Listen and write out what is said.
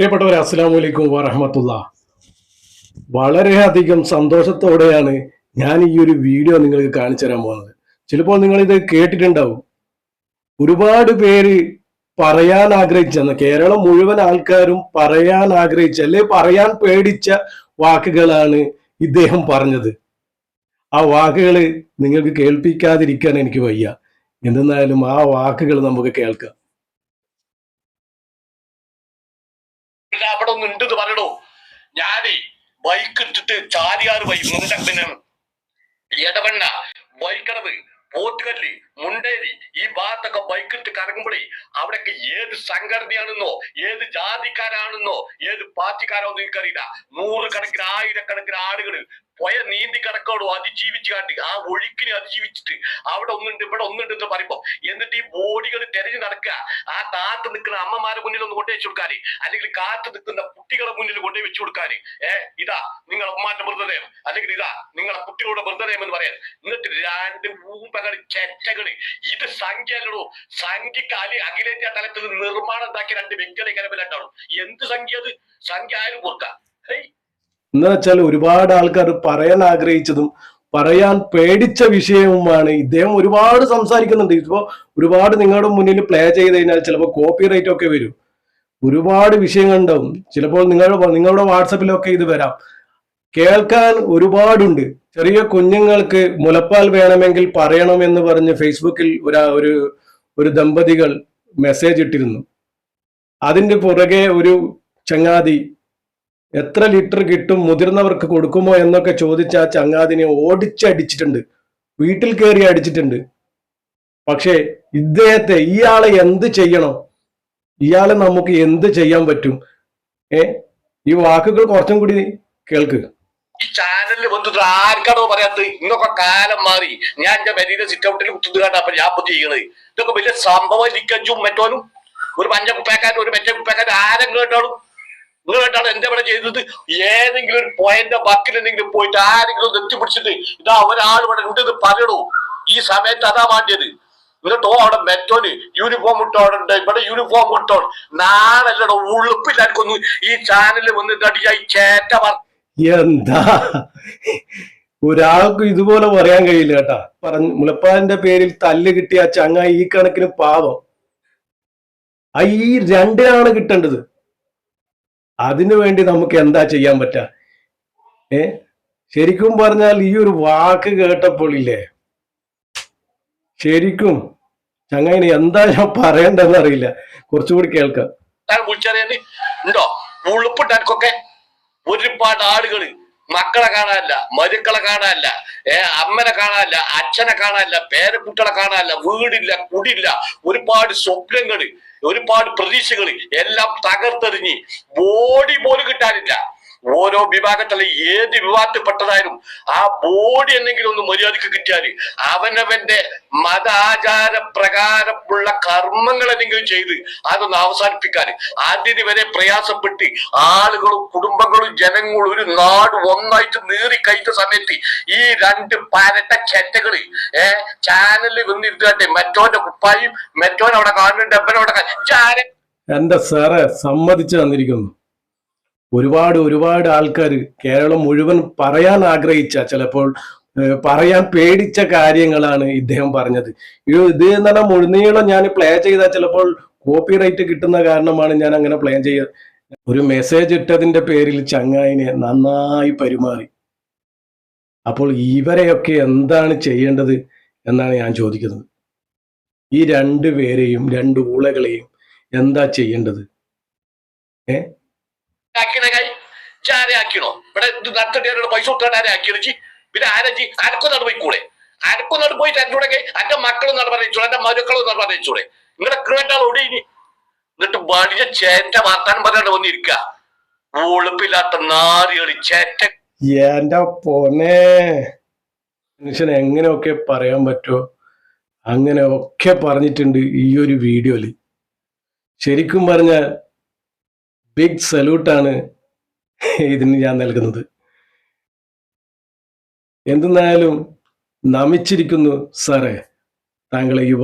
പ്രിയപ്പെട്ടവരെ അസ്സാം വലൈക്കും വറഹമത്തുള്ള. വളരെയധികം സന്തോഷത്തോടെയാണ് ഞാൻ ഈ ഒരു വീഡിയോ നിങ്ങൾക്ക് കാണിച്ചു തരാൻ പോകുന്നത്. ചിലപ്പോൾ നിങ്ങൾ ഇത് കേട്ടിട്ടുണ്ടാവും. ഒരുപാട് പേര് പറയാൻ ആഗ്രഹിച്ചെന്ന കേരളം മുഴുവൻ ആൾക്കാരും പറയാൻ ആഗ്രഹിച്ച അല്ലെ പറയാൻ പേടിച്ച വാക്കുകളാണ് ഇദ്ദേഹം പറഞ്ഞത്. ആ വാക്കുകൾ നിങ്ങൾക്ക് കേൾപ്പിക്കാതിരിക്കാൻ എനിക്ക് വയ്യ. എന്തെന്നായാലും ആ വാക്കുകൾ നമുക്ക് കേൾക്കാം. അവിടെ ഒന്ന് ഉണ്ട് പറയണോ? ഞാനേ ബൈക്ക് ഇട്ടിട്ട് ചാരിയാറ് വൈ മുണ്ട പിന്നെ ഇടവണ്ണ ബൈക്കണത് പോത്തുകല്ല് മുണ്ടേരി ഈ ഭാഗത്തൊക്കെ ബൈക്ക് ഇട്ട് കറങ്ങുമ്പോഴേ അവിടെയൊക്കെ ഏത് സംഘടനയാണെന്നോ ഏത് ജാതിക്കാരാണെന്നോ ഏത് പാർട്ടിക്കാരാണെന്നോ എനിക്കറിയില്ല. നൂറുകണക്കിന് ആയിരക്കണക്കിന് ആളുകൾ പോയ നീന്തി കിടക്കോട് അതിജീവിച്ച് കാണ്ടി ആ ഒഴുക്കിനെ അതിജീവിച്ചിട്ട് അവിടെ ഒന്നുണ്ട് ഇവിടെ ഒന്നുണ്ട് എന്ന് പറയുമ്പോ എന്നിട്ട് ഈ ബോഡികൾ തെരഞ്ഞു നടക്കുക. ആ കാത്ത് നിൽക്കുന്ന അമ്മമാരെ മുന്നിൽ ഒന്ന് കൊണ്ടുവച്ചു കൊടുക്കാന്. അല്ലെങ്കിൽ കാത്ത് നിൽക്കുന്ന കുട്ടികളുടെ മുന്നിൽ കൊണ്ടുപോയി വെച്ചു കൊടുക്കാന്. ഏ ഇതാ നിങ്ങളെ ഉമ്മാന്റെ മൃതദേഹം. അല്ലെങ്കിൽ ഇതാ നിങ്ങളെ കുട്ടികളുടെ മൃതദേഹം എന്ന് പറയാൻ. എന്നിട്ട് രണ്ട് ഊമ്പകൾ ചെറ്റകൾ ഇത് സംഖ്യ അല്ലടോ സംഖ്യക്ക് അലി അഖിലേന്ത്യാ തലത്തിൽ നിർമ്മാണം ഉണ്ടാക്കിയ രണ്ട് വ്യക്തികളെ കരമിലുണ്ടാവും എന്ത് സംഖ്യ അത്? സംഖ്യ ആയാലും കൊടുക്കാം എന്ന് വെച്ചാൽ ഒരുപാട് ആൾക്കാർ പറയാൻ ആഗ്രഹിച്ചതും പറയാൻ പേടിച്ച വിഷയവുമാണ് ഇദ്ദേഹം ഒരുപാട് സംസാരിക്കുന്നുണ്ട്. ഇപ്പോ ഒരുപാട് നിങ്ങളുടെ മുന്നിൽ പ്ലേ ചെയ്ത് കഴിഞ്ഞാൽ ചിലപ്പോൾ കോപ്പി റൈറ്റ് ഒക്കെ വരും. ഒരുപാട് വിഷയങ്ങൾ ഉണ്ടാവും. ചിലപ്പോൾ നിങ്ങളുടെ നിങ്ങളുടെ വാട്സപ്പിലൊക്കെ ഇത് വരാം. കേൾക്കാൻ ഒരുപാടുണ്ട്. ചെറിയ കുഞ്ഞുങ്ങൾക്ക് മുലപ്പാൽ വേണമെങ്കിൽ പറയണം എന്ന് പറഞ്ഞ് ഫേസ്ബുക്കിൽ ഒരു ഒരു ഒരു ദമ്പതികൾ മെസ്സേജ് ഇട്ടിരുന്നു. അതിന്റെ പുറകെ ഒരു ചങ്ങാതി എത്ര ലിറ്റർ കിട്ടും മുതിർന്നവർക്ക് കൊടുക്കുമോ എന്നൊക്കെ ചോദിച്ച ആ ചങ്ങാതിനെ ഓടിച്ചടിച്ചിട്ടുണ്ട്. വീട്ടിൽ കയറി അടിച്ചിട്ടുണ്ട്. പക്ഷേ ഇദ്ദേഹത്തെ ഇയാളെ എന്ത് ചെയ്യണം? ഇയാളെ നമുക്ക് എന്ത് ചെയ്യാൻ പറ്റും? ഏ? ഈ വാക്കുകൾ കുറച്ചും കൂടി കേൾക്ക്. ഈ ചാനലിൽ വന്നിട്ട് ആർക്കാണോ പറയാത്തത്? ഇന്നൊക്കെ കാലം മാറി. ഞാൻ എന്റെ വലിയ സിറ്റ് ഔട്ടിൽ കുത്തുന്നത് കണ്ടപ്പോ ഞാൻ ഇപ്പൊ ചെയ്യണത് ഇതൊക്കെ വലിയ സംഭവം ലിക്കഞ്ചും മറ്റോനും. ഒരു മഞ്ഞ കുപ്പേക്കാരും ഒരു മെറ്റ കുപ്പേക്കാരും ആരും കേട്ടോളും നിങ്ങൾ കേട്ടാണ് എന്റെ ഇവിടെ ചെയ്തത്. ഏതെങ്കിലും ഒരു പോയിന്റ് ബക്കിൽ എന്തെങ്കിലും പോയിട്ട് ആരെങ്കിലും ഒന്ന് പിടിച്ചിട്ട് ഇതാ ഒരാൾ ഇവിടെ ഉണ്ടെന്ന് പറയണു. ഈ സമയത്ത് അതാ വേണ്ടിയത്. എന്നിട്ടോ അവിടെ മെറ്റോന് യൂണിഫോം ഇട്ടോടുണ്ട്. ഇവിടെ യൂണിഫോം ഇട്ടോ നാളല്ലടോ ഉളുപ്പില്ലാർക്കൊന്നും ഈ ചാനലിൽ വന്നിട്ട് അടിയായി ചേറ്റ വർ എന്താ? ഒരാൾക്കും ഇതുപോലെ പറയാൻ കഴിയില്ല കേട്ടാ. പറഞ്ഞു മുളപ്പാലിന്റെ പേരിൽ തല്ല് കിട്ടിയ ചങ്ങായി ഈ കണക്കിന് പാവം. ഈ രണ്ടിനാണ് കിട്ടേണ്ടത്. അതിനു വേണ്ടി നമുക്ക് എന്താ ചെയ്യാൻ പറ്റ? ഏ? ശരിക്കും പറഞ്ഞാൽ ഈ ഒരു വാക്ക് കേട്ടപ്പോൾ ഇല്ലേ ശരിക്കും ചങ്ങനെ എന്താ ഞാൻ പറയണ്ടെന്ന് അറിയില്ല. കുറച്ചുകൂടി കേൾക്കാം. ഉണ്ടോ? ഒരുപാട് ആളുകൾ മക്കളെ കാണാനല്ല മരുക്കളെ കാണാനല്ല ഏ അമ്മനെ കാണാനല്ല അച്ഛനെ കാണാനല്ല പേരക്കുട്ടികളെ കാണാനല്ല വീടില്ല കുടില്ല ഒരുപാട് സ്വപ്നങ്ങൾ. ഒരുപാട് പ്രതീക്ഷകൾ എല്ലാം തകർത്തെറിഞ്ഞ് ബോഡി പോലും കിട്ടാനില്ല. ഓരോ വിഭാഗത്തിലെ ഏത് വിഭാഗത്തിൽപ്പെട്ടതായാലും ആ ബോഡി എന്തെങ്കിലും ഒന്ന് മര്യാദയ്ക്ക് കിട്ടിയാൽ അവനവന്റെ മതാചാര കർമ്മങ്ങൾ എന്തെങ്കിലും ചെയ്ത് അതൊന്ന് അവസാനിപ്പിക്കാൻ. അതിന് വരെ പ്രയാസപ്പെട്ട് ആളുകളും കുടുംബങ്ങളും ജനങ്ങളും ഒരു നാട് ഒന്നായിട്ട് നേറി കഴിച്ച സമയത്ത് ഈ രണ്ട് പരട്ട ചെറ്റകൾ ഏ ചാനലിൽ വന്നിരുന്നാട്ടെ മറ്റോന്റെ കുപ്പായും മറ്റോൻ അവിടെ കാണുന്നുണ്ട് അവിടെ എന്റെ സാറെ സമ്മതിച്ചു തന്നിരിക്കുന്നു. ഒരുപാട് ഒരുപാട് ആൾക്കാർ കേരളം മുഴുവൻ പറയാൻ ആഗ്രഹിച്ച ചിലപ്പോൾ പറയാൻ പേടിച്ച കാര്യങ്ങളാണ് ഇദ്ദേഹം പറഞ്ഞത്. ഇത് പറഞ്ഞാൽ മുഴുനീളം ഞാൻ പ്ലേ ചെയ്താൽ ചിലപ്പോൾ കോപ്പി റൈറ്റ് കിട്ടുന്ന കാരണമാണ് ഞാൻ അങ്ങനെ പ്ലേ ചെയ്യുക ഒരു മെസ്സേജ് ഇട്ടതിന്റെ പേരിൽ ചങ്ങായിനെ നന്നായി പെരുമാറി. അപ്പോൾ ഇവരെയൊക്കെ എന്താണ് ചെയ്യേണ്ടത് എന്നാണ് ഞാൻ ചോദിക്കുന്നത്. ഈ രണ്ടു പേരെയും രണ്ട് ഊളകളെയും എന്താ ചെയ്യേണ്ടത്? ആക്കിണോ ഇവിടെ പൈസ പിന്നെ ആരജി അനക്കൊന്നാണ് കൂടെ അനക്കൊന്നാണ് പോയിട്ട് എന്നോടെ കൈ എന്റെ മക്കളും നട പറയിച്ചൂടെ എന്റെ മരുക്കളും നട പറയിച്ചൂടെ നിങ്ങളെ കിണറ്റാൾ ഓടി ഇനി എന്നിട്ട് വലിയ ചേറ്റ വർത്താനം പറയാണ്ട് വന്നിരിക്ക. ഉളുപ്പില്ലാത്ത നാറികളി ചേറ്റ. എന്റെ പൊന്നെ. മനുഷ്യൻ എങ്ങനെയൊക്കെ പറയാൻ പറ്റുമോ അങ്ങനെ ഒക്കെ പറഞ്ഞിട്ടുണ്ട് ഈ ഒരു വീഡിയോയിൽ. ശരിക്കും പറഞ്ഞാൽ ബിഗ് സല്യൂട്ടാണ് ഇതിന് ഞാൻ നൽകുന്നത്. എന്തെന്നായാലും നമിച്ചിരിക്കുന്നു സാറേ താങ്കളെ ഈ